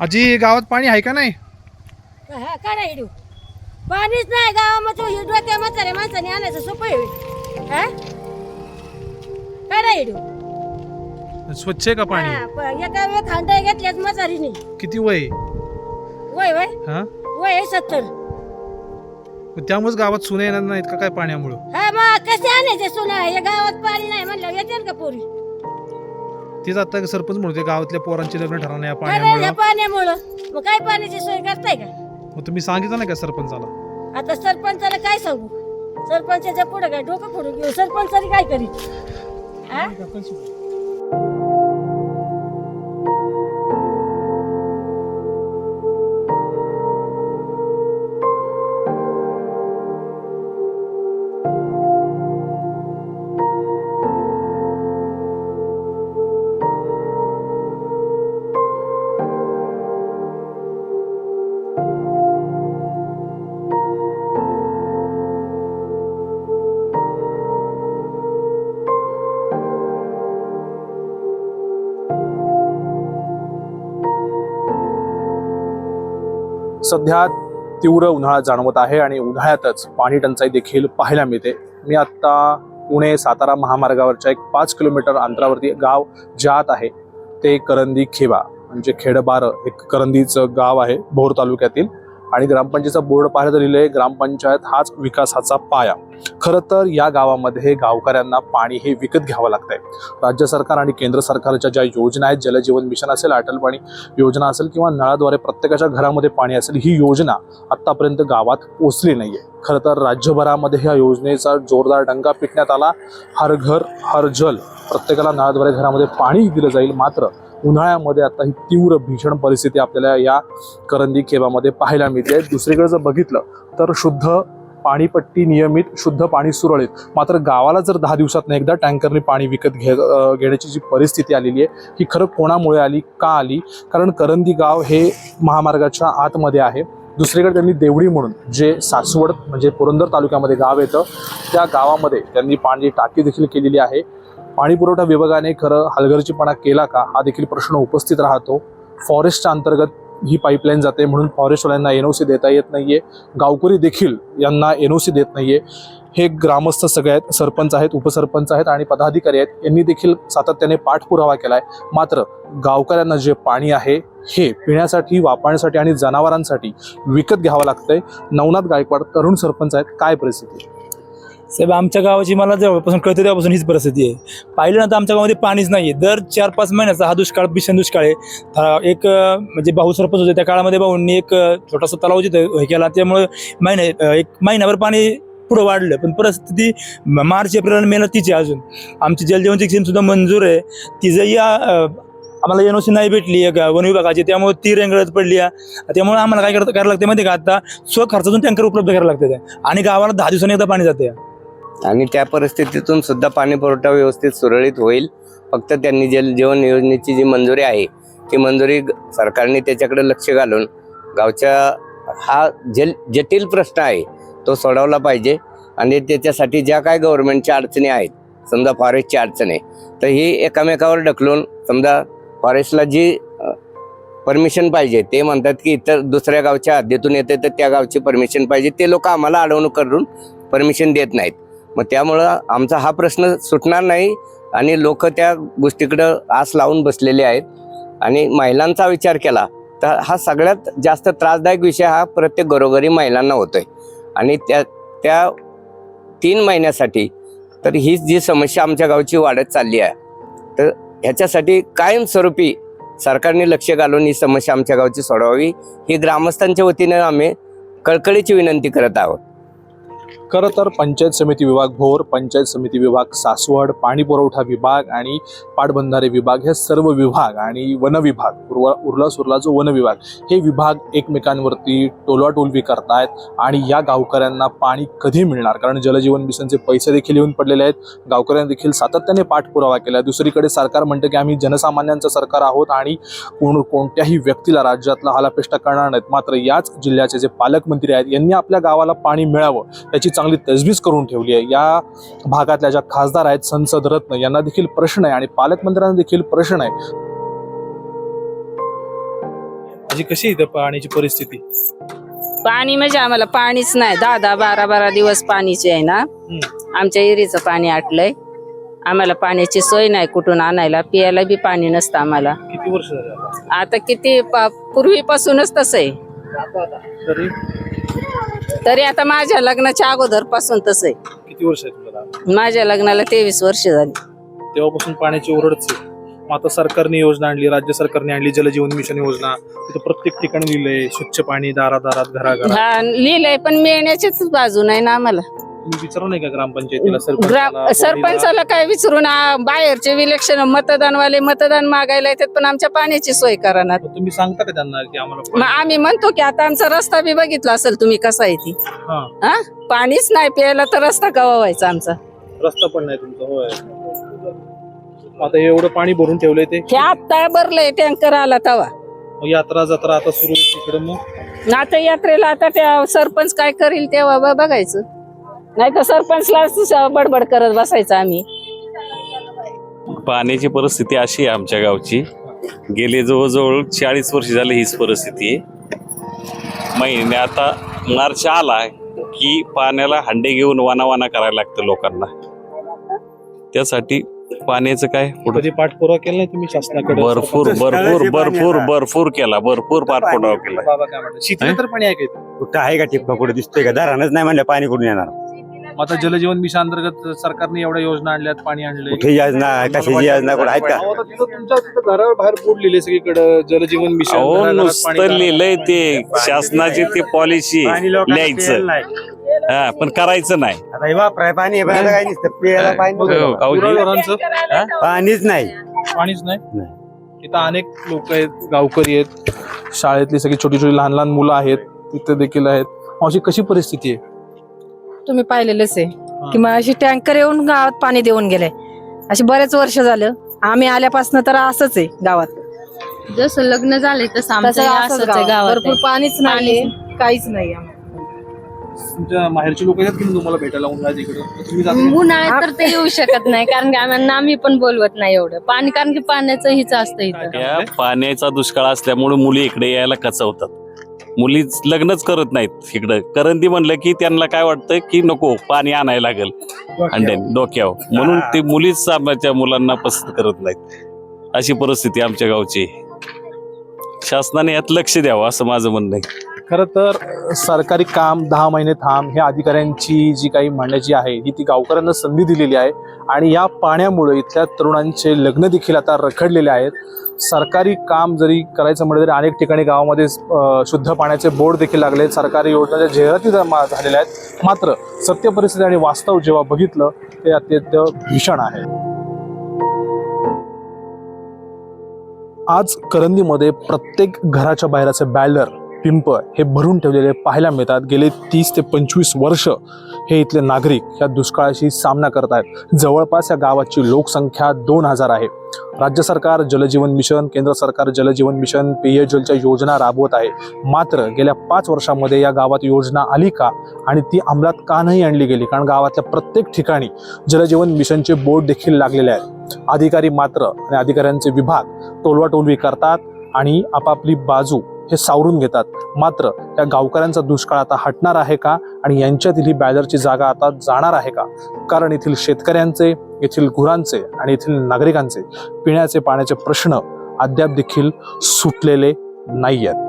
आजी गावात पाणी आहे का नाही? हा काढा हिडू पाणीच नाही गावामध्ये हिडू त्या म्हाताऱ्या माणसाने आणायचं सोपं आहे. हा? काढा हिडू स्वच्छ आहे का पाणी? हा, एका वेळेत हांडा घेतल्यात म्हातारीने. किती वय? वय वय? हा? वय आहे सत्तर. मग त्यामुळेच गावात सुने येणार नाहीत का काय पाण्यामुळं? हा मग कसे आणायचे सोना? या गावात पाणी नाही म्हणलं येते का पोरी? तेच आता सरपंच म्हणते गावातल्या पोरांची लग्न या ठरवलं या पाण्यामुळं. पाण्यामुळं. मग काय पाण्याची सोय करताय का? मग तुम्ही सांगितलं नाही का सरपंचाला? आता सरपंचाला काय सांगू? सरपंचाच्या पुढे काय डोकं फोडून घेऊ? सरपंचाने काय करी हा? सध्या तीव्र उन्हाळा जाणवत आहे आणि उन्हाळ्यातच पाणी टंचाई देखील पाहायला मिळते. मी आत्ता पुणे सातारा महामार्गावरच्या एक पाच किलोमीटर अंतरावरती गाव जात आहे. ते करंदी खेबा म्हणजे खेडबार एक करंदीचं गाव आहे भोर तालुक्यातील. आणि ग्रामपंचायतचा बोर्ड पाहिलं तर लिहिलंय ग्रामपंचायत हाच विकासाचा पाया. खरं तर या गावामध्ये गावकऱ्यांना पाणी हे विकत घ्यावं लागतंय. राज्य सरकार आणि केंद्र सरकारच्या ज्या योजना आहेत जलजीवन मिशन असेल अटल पाणी योजना असेल किंवा नळाद्वारे प्रत्येकाच्या घरामध्ये पाणी असेल ही योजना आत्तापर्यंत गावात पोचली नाहीये. खरं तर राज्यभरामध्ये ह्या योजनेचा जोरदार डंगा पिटण्यात आला. हर घर हर जल प्रत्येकाला नळाद्वारे घरामध्ये पाणी दिलं जाईल मात्र उन्हाळ्यामध्ये आता ही तीव्र भीषण परिस्थिती आपल्याला या करंदी खेबामध्ये पाहायला मिळते. दुसरीकडे जर बघितलं तर शुद्ध पाणीपट्टी नियमित शुद्ध पाणी सुरळीत. मात्र गावाला जर दहा दिवसात एकदा टँकरने पाणी विकत घे घेण्याची जी परिस्थिती आलेली आहे ही खरं कोणामुळे आली का आली? कारण करंदी गाव हे महामार्गाच्या आतमध्ये आहे. दुसरीकडे त्यांनी देवडी म्हणून जे सासवड म्हणजे पुरंदर तालुक्यामध्ये गाव येतं त्या गावामध्ये त्यांनी पाणी टाकी देखील केलेली आहे. पाणी पुरवठा विभागाने खरं हलगर्जीपणा केला का हा देखील प्रश्न उपस्थित राहतो. फॉरेस्टच्या अंतर्गत ही पाईपलाईन जाते म्हणून फॉरेस्टवाल्यांना एन ओ सी देता येत नाहीये. गावकरी देखील यांना एन ओ सी देत नाहीये. हे ग्रामस्थ सगळे आहेत सरपंच आहेत उपसरपंच आहेत आणि पदाधिकारी आहेत. यांनी देखील सातत्याने पाठपुरावा केला आहे मात्र गावकऱ्यांना जे पाणी आहे हे पिण्यासाठी वापरण्यासाठी आणि जनावरांसाठी विकत घ्यावं लागतंय. नवनाथ गायकवाड तरुण सरपंच आहेत. काय परिस्थिती? साहेब आमच्या गावाची मला जेव्हापासून कळतं तेव्हापासून हीच परिस्थिती आहे. पाहिलं ना तर आमच्या गावामध्ये पाणीच नाही आहे दर चार पाच महिन्याचा हा दुष्काळ भीषण दुष्काळ आहे. एक म्हणजे भाऊ सरपंच होते त्या काळामध्ये भाऊंनी एक छोटासा तलाव जिथं हे केला त्यामुळे महिने एक महिनाभर पाणी पुढं वाढलं. पण परिस्थिती मार्च एप्रिल मेला तिची आहे अजून. आमची जलजीवनची स्कीम सुद्धा मंजूर आहे. तिचंही आम्हाला एन ओ सी नाही भेटली एक वन विभागाची. त्यामुळे ती रेंगळत पडली आहे. त्यामुळे आम्हाला काय करता करायला लागते माहिती का आता? स्व खर्चातून टँकर उपलब्ध करायला लागते आणि गावाला दहा दिवसांनी एकदा पाणी जाते आणि त्या परिस्थितीतून सुद्धा पाणी पुरवठा व्यवस्थित सुरळीत होईल. फक्त त्यांनी जल जीवन योजनेची जी मंजुरी आहे ती मंजुरी सरकारने त्याच्याकडे लक्ष घालून गावच्या हा जल जटिल प्रश्न आहे तो सोडवला पाहिजे. आणि त्याच्यासाठी ज्या काय गव्हर्नमेंटच्या अडचणी आहेत समजा फॉरेस्टची अडचण आहे तर ही एकामेकावर ढकलून समजा फॉरेस्टला जी परमिशन पाहिजे ते म्हणतात की इतर दुसऱ्या गावच्या हद्दीतून येते तर त्या गावची परमिशन पाहिजे. ते लोक आम्हाला अडवणूक करून परमिशन देत नाहीत. मग त्यामुळं आमचा हा प्रश्न सुटणार नाही आणि लोक त्या गोष्टीकडं आस लावून बसलेले आहेत. आणि महिलांचा विचार केला तर हा सगळ्यात जास्त त्रासदायक विषय हा प्रत्येक घरोघरी महिलांना होतोय. आणि त्या त्या तीन महिन्यासाठी तर ही जी समस्या आमच्या गावची वाढत चालली आहे. तर ह्याच्यासाठी कायमस्वरूपी सरकारने लक्ष घालून ही समस्या आमच्या गावची सोडवावी. ही ग्रामस्थांच्या वतीनं आम्ही कळकळीची विनंती करत आहोत. खरं तर पंचायत समिती विभाग भोर पंचायत समिती विभाग सासवड पाणी पुरवठा विभाग आणि पाटबंधारे विभाग हे सर्व विभाग आणि वन विभाग उर्वा उरला सुरला जो वन विभाग हे विभाग एकमेकांवरती टोलवाटोलवी करतायत आणि या गावकऱ्यांना पाणी कधी मिळणार? कारण जलजीवन मिशनचे पैसे देखील येऊन पडलेले आहेत. गावकऱ्यांनी देखील सातत्याने पाठपुरावा केला दुसरीकडे सरकार म्हणतं की आम्ही जनसामान्यांचं सरकार आहोत आणि कोण कोणत्याही व्यक्तीला राज्यातला हालापेष्टा करणार नाहीत. मात्र याच जिल्ह्याचे जे पालकमंत्री आहेत यांनी आपल्या गावाला पाणी मिळावं त्याची चांगली तजवीज करून ठेवली आहे. या भागातल्या ज्या खासदार आहेत संसद रत्न यांना देखील प्रश्न आहे आणि पालकमंत्र्यांना देखील प्रश्न आहे. कशी इथं पाण्याची परिस्थिती? पाणी म्हणजे आम्हाला पाणीच नाही. दहा दहा बारा बारा दिवस पाणीचे आहे ना. आमच्या एरीचं पाणी आटलंय. आम्हाला पाण्याची सोय नाही कुठून आणायला. पियाला बी पाणी नसतं आम्हाला. किती वर्ष झाले आता? आता किती प- पूर्वीपासूनच तसं आहे. तरी? तरी आता माझ्या लग्नाच्या अगोदरपासून तसं आहे किती वर्ष आहे तुम्हाला माझ्या लग्नाला तेवीस वर्ष झाली. तेव्हापासून पाण्याची ओरडच आहे. मग आता सरकारने योजना आणली राज्य सरकारने आणली जलजीवन मिशन योजना. तिथं प्रत्येक ठिकाणी लिहिलंय स्वच्छ पाणी दारादारात घराघरात. हा लिहिलंय पण मिळण्याचीच बाजू नाही ना आम्हाला. तुम्ही विचारा नाही का ग्रामपंचायतीला? ग्राम बोर्डीला? सरपंचाला काय विचारून आ, बाहेरचे विलक्षण मतदानवाले मतदान मागायला येतात पण आमच्या पाण्याची सोय करा ना. तुम्ही सांगता का त्यांना की आम्हाला मग आम्ही म्हणतो की आता आमचा रस्ता बी बघितला असेल तुम्ही कसा आहे ती. हा. हा? पाणीच नाही प्यायला तर रस्ता कवा व्हायचा आमचा? रस्ता पण नाही तुमचा होय. आता एवढं पाणी भरून ठेवलंय ते? हे आता भरलंय टँकर आला तवा. मग यात्रा जत्रा आता सुरू तिकडे मग? आता यात्रेला आता त्या सरपंच काय करील तेव्हा ब- बघायचं. नाही तर सरपंचला बडबड करत बसायचं आम्ही. पाण्याची परिस्थिती अशी आहे आमच्या गावची. गेले जवळजवळ चाळीस वर्ष झाले हीच परिस्थिती आहे. महिने आता मार्च आला की पाण्याला हंडे घेऊन वाना करायला लागतं लोकांना. त्यासाठी पाण्याचं काय पाठपुरावा केला नाही तुम्ही शासनाकडे? भरपूर भरपूर भरपूर भरपूर केला भरपूर पाठपुरावा केला. का? कुठं आहे का टिप्पा कुठे दिसतोय का? दारानच नाही म्हणलं पाणी कुठून येणार. मग आता जलजीवन मिशन अंतर्गत सरकारने एवढ्या योजना आणल्यात पाणी आणलंय. कुठे योजना कशाची योजना? कुठं आहेत का? अहो, आता तिथं तुमच्या तिथं घरावर बाहेर बोर्ड लिहिले सगळीकडे. जलजीवन मिशन अहो घराघरात पाणी नुसतं. लिहिलंय ते. शासनाची ते पॉलिसी पाणी लोकांना लिहायचं. नाही. हा पण करायचं नाही. आता हे वापराय पाणी आहे, काय प्यायला पाणी हो, हे- गुराढोरांचं पाणीच नाही. पाणीच नाही? नाही. इथं अनेक लोक आहेत गावकरी आहेत. शाळेतली सगळी छोटी छोटी लहान लहान मुलं आहेत. तिथे देखील आहेत. अशी कशी परिस्थिती आहे? तुम्ही पाहिलेलंच आहे. की मग अशी टँकर येऊन गावात पाणी देऊन गेले अशी बरेच वर्ष झालं. आम्ही आल्यापासून तर असंच आहे गावात. जसं लग्न झालंय तसं आमचं तसं हे असंच असंच आहे गावात. गावात भरपूर पाणीच नाही काहीच नाही आम्हाला. तुमच्या माहेरची लोक येतात की नाही तुम्हाला भेटायला उन्हाळ्यात इकडे? तुम्ही जाता का? उन्हाळ्यात तर ते येऊ शकत नाही कारण की आम्हाला आम्ही पण बोलवत नाही एवढं. पाणी कारण की पाण्याचं हिच असतं इथं. या पाण्याचा दुष्काळ असल्यामुळे मुली इकडे यायला कचवतात. मुली लग्नच करत नाहीत इकडं. करंदी म्हणलं की त्यांना काय वाटतं की नको पाणी आणायला लागेल. अंड्याने डोक्यावर. म्हणून ते मुलीच आमच्या मुलांना पसंत करत नाहीत. अशी परिस्थिती आमच्या गावची. शासनाने यात लक्ष द्यावं असं माझं म्हणणं आहे. खरं तर सरकारी काम दहा महिने थांब हे अधिकाऱ्यांची जी काही म्हणण्याची आहे ही ती गावकऱ्यांना संधी दिलेली आहे. आणि या पाण्यामुळे इथल्या तरुणांचे लग्न देखील आता रखडलेले आहेत. सरकारी काम जरी करायचं म्हटलं तरी अनेक ठिकाणी गावामध्ये शुद्ध पाण्याचे बोर्ड देखील लागले आहेत. सरकारी योजनाच्या जाहिराती झालेल्या आहेत. मात्र सत्य परिस्थिती आणि वास्तव जेव्हा बघितलं ते अत्यंत भीषण आहे. आज करंदीमध्ये प्रत्येक घराच्या बाहेरचे बॅलर पिंप हे भरून ठेवलेले पाहायला मिळतात. गेले तीस ते पंचवीस वर्ष हे इथले नागरिक या दुष्काळाशी सामना करत आहेत. जवळपास या गावाची लोकसंख्या दोन हजार आहे. राज्य सरकार जलजीवन मिशन केंद्र सरकार जलजीवन मिशन पेयजलच्या योजना राबवत आहे. मात्र गेल्या पाच वर्षामध्ये या गावात योजना आली का? आणि ती अंमलात का नाही आणली गेली? कारण गावातल्या प्रत्येक ठिकाणी जलजीवन मिशनचे बोर्ड देखील लागलेले आहेत. अधिकारी मात्र आणि अधिकाऱ्यांचे विभाग टोलवाटोलवी करतात आणि आपापली बाजू हे सावरून घेतात. मात्र या गावकऱ्यांचा दुष्काळ आता हटणार आहे का? आणि यांच्यातील ही बॅलरची जागा आता जाणार आहे का? कारण येथील शेतकऱ्यांचे येथील गुरांचे आणि येथील नागरिकांचे पिण्याचे पाण्याचे प्रश्न अद्याप देखील सुटलेले नाही आहेत